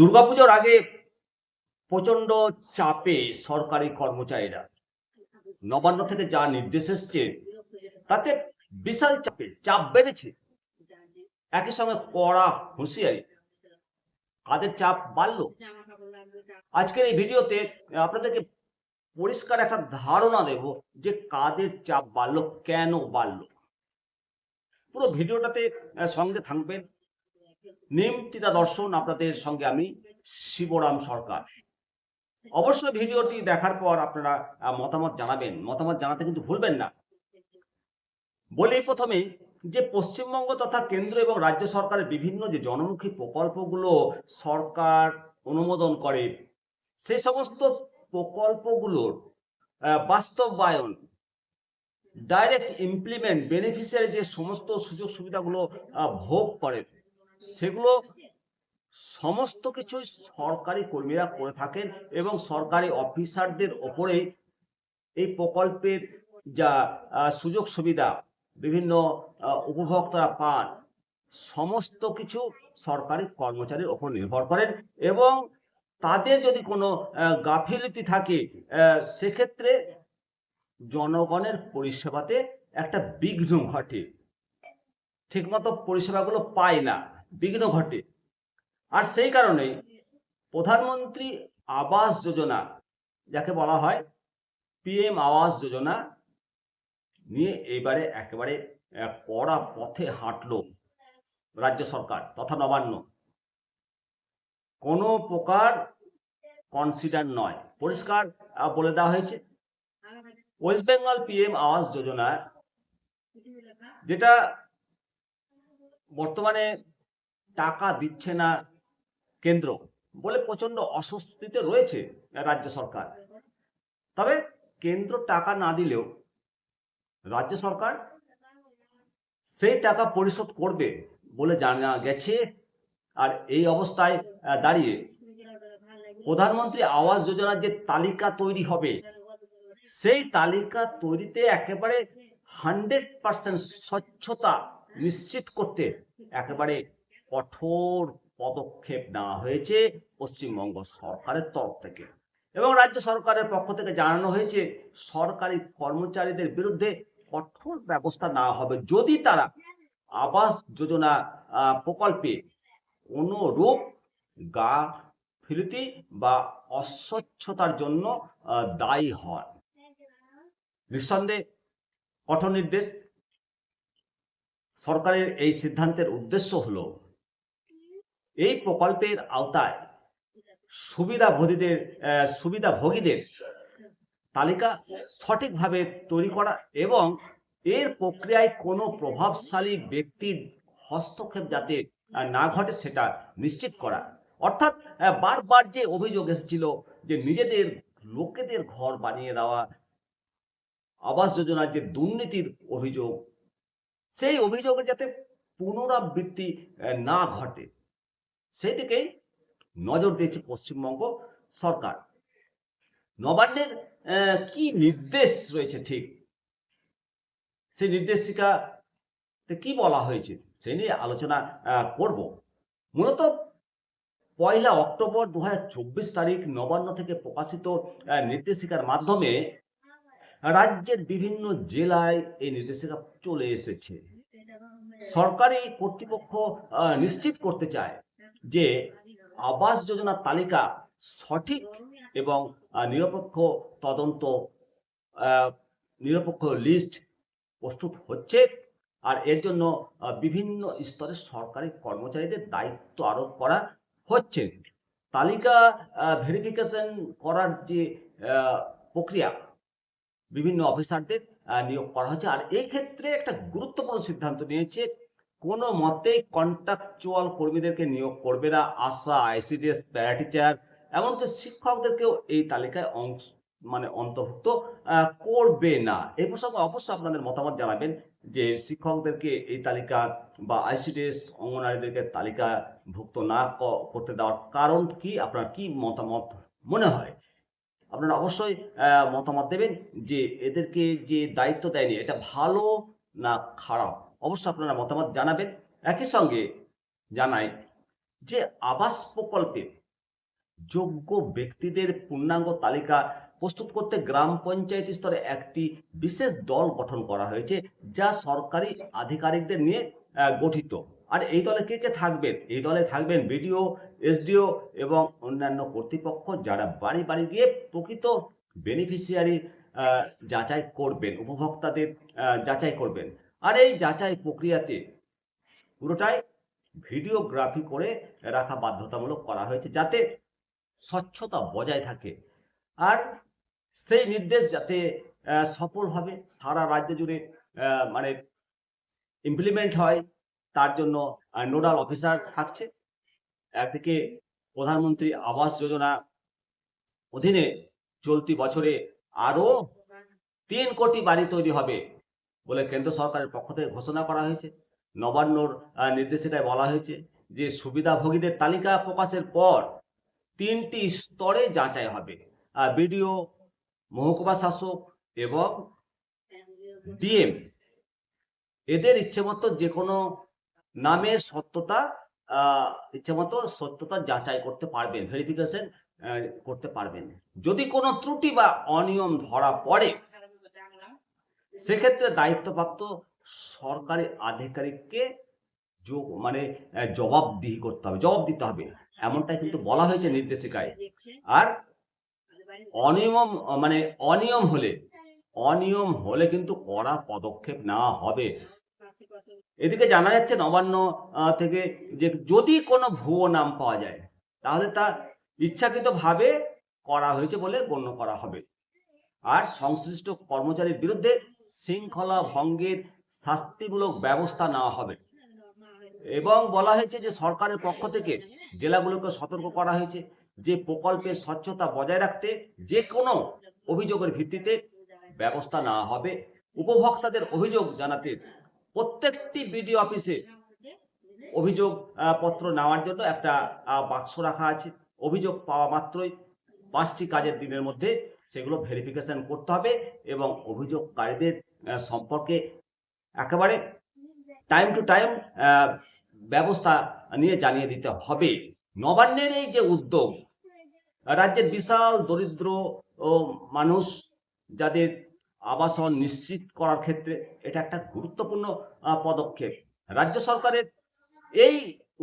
দুর্গাপুজোর আগে প্রচণ্ড চাপে সরকারি কর্মচারীরা নবান্ন থেকে যা নির্দেশ এসছে, তাতে বিশাল চাপে, চাপ বেড়েছে। একই সঙ্গে কড়া হুঁশিয়ারি, কাদের চাপ বাড়লো? আজকের এই ভিডিওতে আপনাদেরকে পরিষ্কার একটা ধারণা দেব যে কাদের চাপ বাড়লো, কেন বাড়লো। পুরো ভিডিওটাতে সঙ্গে থাকবেন। নিমতিতা দর্শন আপনাদের সঙ্গে আমি শিবরাম সরকার। অবশ্যই ভিডিওটি দেখার পর আপনারা মতামত জানাবেন। মতামত জানাতে কিন্তু ভুলবেন না। বলি প্রথমে যে পশ্চিমবঙ্গ তথা কেন্দ্র এবং রাজ্য সরকারের বিভিন্ন যে জনমুখী প্রকল্পগুলো সরকার অনুমোদন করে সেই সমস্ত প্রকল্পগুলোর বাস্তবায়ন ডাইরেক্ট ইমপ্লিমেন্ট বেনিফিশিয়ারি যে সমস্ত সুযোগ সুবিধাগুলো ভোগ করে সেগুলো সমস্ত কিছুই সরকারি কর্মীরা করে থাকেন এবং সরকারি অফিসারদের ওপরেই এই প্রকল্পের যা সুযোগ সুবিধা বিভিন্ন উপভোক্তারা পান, সমস্ত কিছু সরকারি কর্মচারীর ওপর নির্ভর করেন এবং তাদের যদি কোনো গাফিলতি থাকে সেক্ষেত্রে জনগণের পরিষেবাতে একটা বিঘ্ন ঘটে। ঠিকমতো পরিষেবাগুলো পায় না। বিঘ্ন ঘটে। আর সেই কারণেই প্রধানমন্ত্রী আবাস যোজনা, যাকে বলা হয় পিএম আবাস যোজনা, নিয়ে এবারে একেবারে কড়া পথে হাঁটলো রাজ্য সরকার তথা নবান্ন। কোনো প্রকার কনসিডার নয়। পরিষ্কার বলে দেওয়া হয়েছে। ওয়েস্ট বেঙ্গল পিএম আবাস যোজনা, যেটা বর্তমানে টাকা দিচ্ছে না কেন্দ্র বলে প্রচণ্ড অস্বস্তিতে রয়েছে রাজ্য সরকার। তবে কেন্দ্র টাকা না দিলেও রাজ্য সরকার সেই টাকা পরিশোধ করবে বলে জানা গেছে আর এই অবস্থায় দাঁড়িয়ে প্রধানমন্ত্রী আবাস যোজনার যে তালিকা তৈরি হবে, সেই তালিকা তৈরিতে একেবারে হান্ড্রেড পার্সেন্ট স্বচ্ছতা নিশ্চিত করতে একেবারে কঠোর পদক্ষেপ নেওয়া হয়েছে পশ্চিমবঙ্গ সরকারের তরফ থেকে। এবং রাজ্য সরকারের পক্ষ থেকে জানানো হয়েছে, সরকারি কর্মচারীদের বিরুদ্ধে কঠোর ব্যবস্থা নেওয়া হবে। যদি তারা আবাস যোজনা প্রকল্পে কোনো রূপ গা ফিরতি বা অস্বচ্ছতার জন্য দায়ী হন। নিঃসন্দেহে কঠোর নির্দেশ সরকারের এই সিদ্ধান্তের উদ্দেশ্য হলো এই প্রকল্পের আওতায় সুবিধাভোগীদের সুবিধাভোগীদের তালিকা সঠিকভাবে তৈরি করা এবং এর প্রক্রিয়ায় কোনো প্রভাবশালী ব্যক্তির হস্তক্ষেপ যাতে না ঘটে সেটা নিশ্চিত করা। অর্থাৎ বারবার যে অভিযোগ এসেছিল যে নিজেদের লোকেদের ঘর বানিয়ে দেওয়া, আবাস যোজনার যে দুর্নীতির অভিযোগ, সেই অভিযোগের যাতে পুনরাবৃত্তি না ঘটে সেই দিকেই নজর দিয়েছে পশ্চিমবঙ্গ সরকার। নবান্নের কি নির্দেশ রয়েছে ঠিক? সেই নির্দেশিকা কি বলা হয়েছে সে নিয়ে আলোচনা করব। মূলত পয়লা অক্টোবর দু হাজার চব্বিশ তারিখ নবান্ন থেকে প্রকাশিত নির্দেশিকার মাধ্যমে রাজ্যের বিভিন্ন জেলায় এই নির্দেশিকা চলে এসেছে। সরকারি কর্তৃপক্ষ নিশ্চিত করতে চায় যে আবাস যোজনার তালিকা সঠিক এবং নিরপেক্ষ তদন্ত নিরপেক্ষ লিস্ট প্রস্তুত হচ্ছে আর এর জন্য বিভিন্ন স্তরের সরকারি কর্মচারীদের দায়িত্ব আরোপ করা হচ্ছে। তালিকা ভেরিফিকেশন করার যে প্রক্রিয়া বিভিন্ন অফিসারদের নিয়োগ করা হচ্ছে। আর এই ক্ষেত্রে একটা গুরুত্বপূর্ণ সিদ্ধান্ত নিয়েছে কোনো মতেই কন্ট্রাকচুয়াল কর্মীদেরকে নিয়োগ করবে না, আশা আইসিডিএস প্যারাটিচার এমনকি শিক্ষকদেরকেও এই তালিকায় অংশ মানে অন্তর্ভুক্ত করবে না। এই প্রসঙ্গে অবশ্যই আপনাদের মতামত জানাবেন যে শিক্ষকদেরকে এই তালিকা বা আইসিডিএস অঙ্গনারীদেরকে তালিকাভুক্ত না করতে দেওয়ার কারণ কি? আপনার কি মতামত মনে হয়? আপনারা অবশ্যই মতামত দেবেন যে এদেরকে যে দায়িত্ব দেয়নি, এটা ভালো না খারাপ? অবশ্যই আপনারা মতামত জানাবেন। একই সঙ্গে জানাই যে আবাস প্রকল্পে যোগ্য ব্যক্তিদের পূর্ণাঙ্গ তালিকা প্রস্তুত করতে গ্রাম পঞ্চায়েত স্তরে একটি বিশেষ দল গঠন করা হয়েছে, যা সরকারি আধিকারিকদের নিয়ে গঠিত। আর এই দলে কে কে থাকবেন? এই দলে থাকবেন বিডিও, এসডিও এবং অন্যান্য কর্তৃপক্ষ যারা বাড়ি বাড়ি গিয়ে প্রকৃত বেনিফিশিয়ারি যাচাই করবেন, উপভোক্তাদের যাচাই করবেন। আর এই যাচাই প্রক্রিয়াতে পুরোটাই ভিডিওগ্রাফি করে রাখা বাধ্যতামূলক করা হয়েছে যাতে স্বচ্ছতা বজায় থাকে। আর সেই নির্দেশ যাতে সফলভাবে সারা রাজ্য জুড়ে মানে ইমপ্লিমেন্ট হয়, তার জন্য নোডাল অফিসার থাকছে। একদিকে প্রধানমন্ত্রী আবাস যোজনা অধীনে চলতি বছরে আরও তিন কোটি বাড়ি তৈরি হবে। বলে কেন্দ্র সরকারের পক্ষ থেকে ঘোষণা করা হয়েছে। নবান্নর নির্দেশিকায় বলা হয়েছে যে সুবিধাভোগীদের তালিকা প্রকাশের পর তিনটি স্তরে যাচাই হবে। বিডিও মহকুমা শাসক এবং ডিএম। এদের ইচ্ছে মতো যে কোনো নামের সত্যতা আহ, ইচ্ছে মতো সত্যতা যাচাই করতে পারবেন ভেরিফিকেশন করতে পারবেন। যদি কোনো ত্রুটি বা অনিয়ম ধরা পড়ে সেক্ষেত্রে দায়িত্বপ্রাপ্ত সরকারি আধিকারিককে যোগ মানে জবাবদিহি করতে হবে, জবাব দিতে হবে। এমনটাই কিন্তু বলা হয়েছে নির্দেশিকায়। আর অনিয়ম মানে অনিয়ম হলে অনিয়ম হলে কিন্তু কড়া পদক্ষেপ নেওয়া হবে। এদিকে জানা যাচ্ছে নবান্ন থেকে যে যদি কোনো ভুয়ো নাম পাওয়া যায়, তাহলে তা ইচ্ছাকৃতভাবে করা হয়েছে বলে গণ্য করা হবে। আর সংশ্লিষ্ট কর্মচারীর বিরুদ্ধে শৃঙ্খলা ভঙ্গের শাস্তিমূলক ব্যবস্থা নেওয়া হবে। এবং বলা হয়েছে যে সরকারের পক্ষ থেকে জেলাগুলোকে সতর্ক করা হয়েছে যে প্রকল্পের স্বচ্ছতা বজায় রাখতে যে কোনো অভিযোগের ভিত্তিতে ব্যবস্থা নেওয়া হবে। উপভোক্তাদের অভিযোগ জানাতে প্রত্যেকটি বিডিও অফিসে অভিযোগ পত্র নেওয়ার জন্য একটা বাক্স রাখা আছে। অভিযোগ পাওয়া মাত্রই পাঁচটি কাজের দিনের মধ্যে সেগুলো ভেরিফিকেশন করতে হবে এবং অভিযোগকারীদের সম্পর্কে একেবারে টাইম টু টাইম ব্যবস্থা নিয়ে জানিয়ে দিতে হবে। নবান্নের এই যে উদ্যোগ, রাজ্যের বিশাল দরিদ্র মানুষ যাদের আবাসন নিশ্চিত করার ক্ষেত্রে এটা একটা গুরুত্বপূর্ণ পদক্ষেপ। রাজ্য সরকারের এই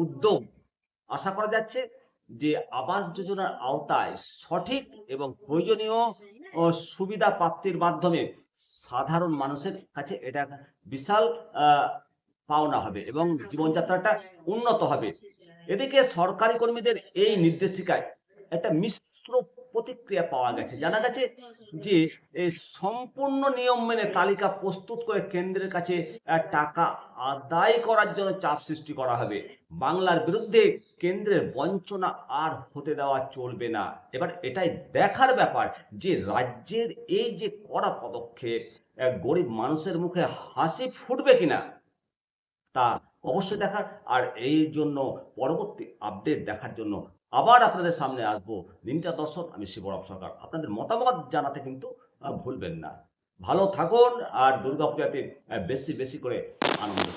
উদ্যোগ আশা করা যাচ্ছে যে আবাস যোজনার আওতায় সঠিক এবং প্রয়োজনীয় সুবিধা প্রাপ্তির মাধ্যমে সাধারণ মানুষের কাছে এটা বিশাল পাওনা হবে এবং জীবনযাত্রাটা উন্নত হবে। এদিকে সরকারি কর্মীদের এই নির্দেশিকায় একটা মিশ্র প্রতিক্রিয়া পাওয়া গেছে। জানা গেছে যে সম্পূর্ণ নিয়ম মেনে তালিকা প্রস্তুত করে কেন্দ্রের কাছে টাকা আদায় করার জন্য চাপ সৃষ্টি করা হবে। বাংলার বিরুদ্ধে কেন্দ্রের বঞ্চনা আর হতে দেওয়া চলবে না। এবার এটাই দেখার ব্যাপার যে রাজ্যের এই যে কড়া পদক্ষেপ গরিব মানুষের মুখে হাসি ফুটবে কিনা তা অবশ্যই দেখার। আর এই জন্য পরবর্তী আপডেট দেখার জন্য আবার আপনাদের সামনে আসব। দিনটা দর্শক, আমি শিবরাম সরকার। আপনাদের মতামত জানাতে কিন্তু ভুলবেন না। ভালো থাকুন, আর দুর্গাপূজাতে বেশি বেশি করে আনন্দ